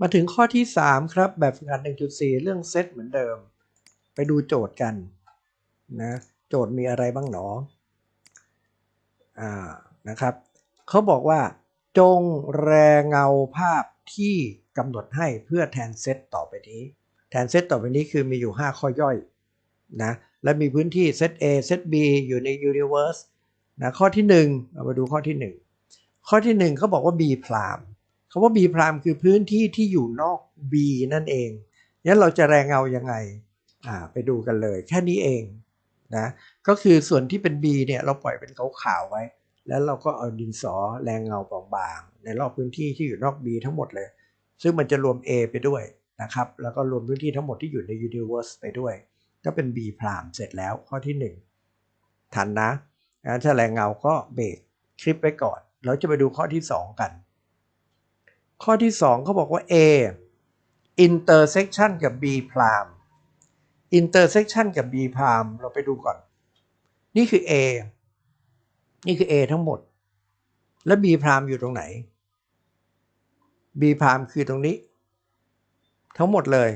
มาถึงข้อที่ 3 ครับ แบบฝึกหัด 1.4 เรื่องเซตเหมือนเดิม ไปดูโจทย์กันนะโจทย์มีอะไรบ้างหนออ่านะครับเขาบอกว่า จงแรงเงาภาพที่กำหนดให้เพื่อแทนเซตต่อไปนี้ แทนเซตต่อไปนี้คือมีอยู่ 5 ข้อย่อยนะและมีพื้นที่เซต A เซต B อยู่ใน universe นะข้อที่ 1เรามาดูข้อที่ 1 ข้อที่ 1เขาบอกว่า B พราม คำว่า B พรามคือพื้นที่ที่อยู่นอก B นั่นเองงั้นเราจะแรงเงายังไงอ่าไปดูกันเลย แค่นี้เองนะก็คือส่วนที่เป็น B เนี่ยเราปล่อยเป็นขาวๆไว้ แล้วเราก็เอาดินสอแรงเงาบางๆในรอบพื้นที่ที่อยู่นอก B ทั้งหมดเลย ซึ่งมันจะรวม A ไปด้วยนะครับแล้วก็รวมพื้นที่ทั้งหมดที่อยู่ใน universe ไปด้วย ก็เป็น B พรามเสร็จแล้วข้อที่ 1 ทันนะงั้นถ้าแรงเงาก็เบรกคลิปไว้ก่อน เราจะไปดูข้อที่ 2 กัน ข้อที่ 2เขาบอกว่า A intersection กับ B พราม intersection กับ B พรามเราไปดูก่อน นี่คือ A นี่คือ A ทั้งหมด แล้ว B พรามอยู่ตรงไหน B พรามคือตรงนี้ ทั้งหมดเลย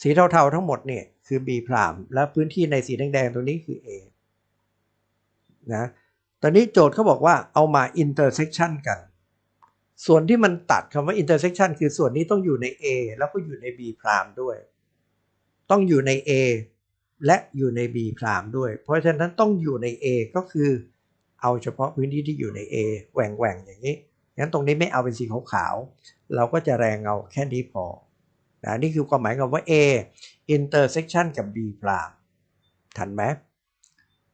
สีเทาๆทั้งหมดเนี่ยคือ B พรามและพื้นที่ในสีแดงๆตรงนี้คือ A นะตอนนี้โจทย์เขาบอกว่าเอามา intersection กัน ส่วนที่มันตัดคำว่า intersection คือส่วนนี้ต้องอยู่ใน A แล้วก็อยู่ใน B พรามด้วย ต้องอยู่ใน A และอยู่ใน B พรามด้วย เพราะฉะนั้นต้องอยู่ใน A ก็คือเอาเฉพาะพื้นที่ที่อยู่ใน A แหว่งแหว่งอย่างนี้ งั้นตรงนี้ไม่เอาเป็นสีขาวๆ เราก็จะแรงเงาแค่นี้พอนะนี่คือความหมายคำว่า A intersection กับ B พรามทันไหม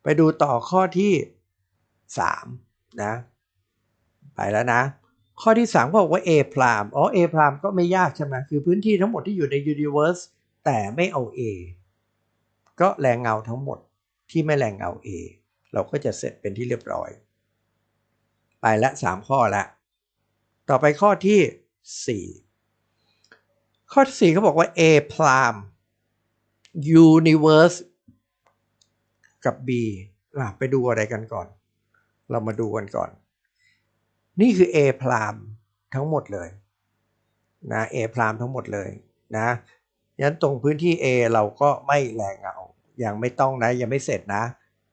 ไปดูต่อข้อที่ 3 นะ ไปแล้วนะ ข้อที่3ก็บอกว่า A พรามอ๋อ A พรามก็ไม่ยากใช่ไหมคือพื้นที่ทั้งหมดที่อยู่ใน universe แต่ไม่เอา A ก็แรงเงาทั้งหมดที่ไม่แรงเงา A เราก็จะเสร็จเป็นที่เรียบร้อย ไปละ 3 ข้อละ ต่อไปข้อที่ 4 ข้อที่4เขาบอกว่า A พราม universe กับ B อะไปดูอะไรกันก่อน เรามาดูกันก่อน นี่คือ A พรามทั้งหมดเลยนะ A พรามทั้งหมดเลยนะยันตรงพื้นที่ A เราก็ไม่แรงเงายังไม่ต้องนะ ยังไม่เสร็จนะ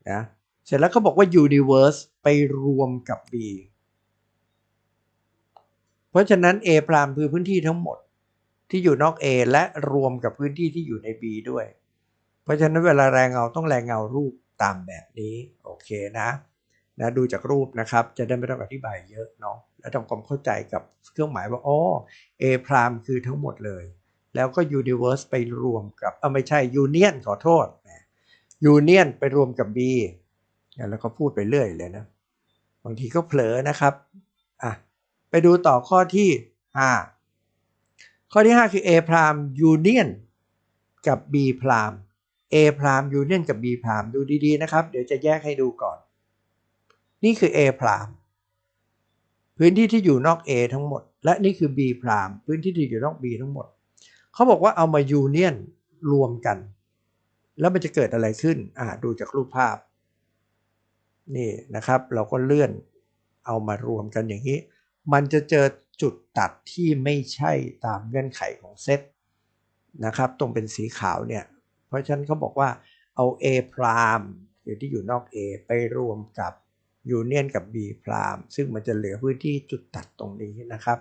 นะเสร็จแล้วเขาบอกว่า universe ไปรวมกับ B เพราะฉะนั้น A พรามคือพื้นที่ทั้งหมดที่อยู่นอก A และรวมกับพื้นที่ที่อยู่ใน B ด้วย เพราะฉะนั้นเวลาแรงเงาต้องแรงเงารูปตามแบบนี้ โอเคนะ นะดูจากรูปนะครับจะได้ไม่ต้องอธิบายเยอะเนาะและทำความเข้าใจกับเครื่องหมายว่าอ๋อ A พรามคือทั้งหมดเลย แล้วก็ universe ไปรวมกับเออไม่ใช่ union ขอโทษ union ไปรวมกับ B แล้วก็พูดไปเรื่อยเลยนะ บางทีก็เผลอนะครับอะไปดูต่อข้อที่ 5 ข้อที่ 5 คือ A พราม union กับ B พราม A พราม union กับ B พรามดูดีๆนะครับ เดี๋ยวจะแยกให้ดูก่อน นี่คือ A พรามพื้นที่ที่อยู่นอก A ทั้งหมด และนี่คือ B พรามพื้นที่ที่อยู่นอก B ทั้งหมด เขาบอกว่าเอามา union รวมกัน แล้วมันจะเกิดอะไรขึ้นอ่าดูจากรูปภาพ นี่นะครับ เราก็เลื่อนเอามารวมกันอย่างนี้ มันจะเจอจุดตัดที่ไม่ใช่ตามเงื่อนไขของเซตนะครับ ตรงเป็นสีขาวเนี่ย เพราะฉะนั้นเขาบอกว่าเอา A พรามอยู่ที่อยู่นอก A ไปรวมกับ ยูเนียนกับ B พรามซึ่งมันจะเหลือพื้นที่จุดตัดตรงนี้นะครับ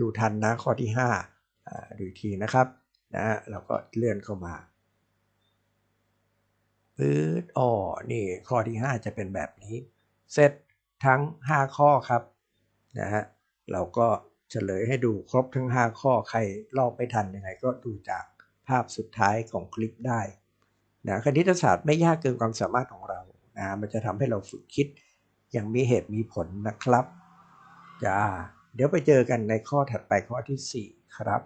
ดูทันนะข้อที่5ดูทีนะครับนะเราก็เลื่อนเข้ามาปื๊ดอ๋อนี่ข้อที่ 5 จะเป็นแบบนี้ เสร็จทั้ง 5 ข้อครับนะฮะเราก็เฉลยให้ดูครบทั้ง 5 ข้อใครลอกไม่ทันยังไงก็ดูจากภาพสุดท้ายของคลิปได้นะคณิตศาสตร์ไม่ยากเกินความสามารถของเรานะมันจะทำให้เราฝึกคิด อย่างมีเหตุมีผลนะครับจ้าเดี๋ยวไปเจอกันในข้อถัดไปข้อที่ 4 ครับ